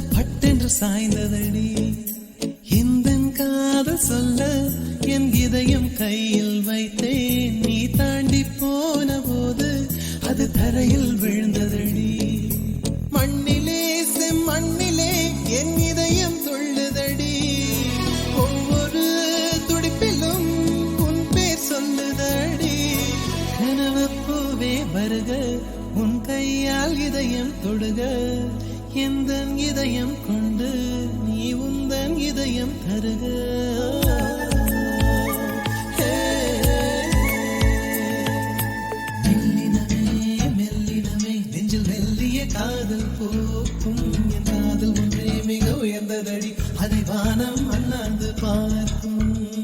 மனது பட்டென்று சாய்ந்ததடி. இந்த காதல் சொல்ல என் இதயம் கையில் வைத்தேன். நீ தாண்டி போன போது அது தரையில் விழுந்ததடி. மண்ணிலே செம்மண்ணிலே என் இதயம் துள்ளுதடி. ஒவ்வொரு துடிப்பிலும் உன் பேர் சொல்லுதடி. நினைவப்பூவே வருக உன் கையால் இதயம் தொடுக. எந்த இதயம் கொண்டு நீ உந்தன் இதயம் தருக. மெல்லினமே மெல்லினமே நெஞ்சில் மெல்லிய காதல் போக்கும். என் காதல் ஒன்றே மிக உயர்ந்ததடி. அதை வானம் அண்ணாந்து பார்க்கும்.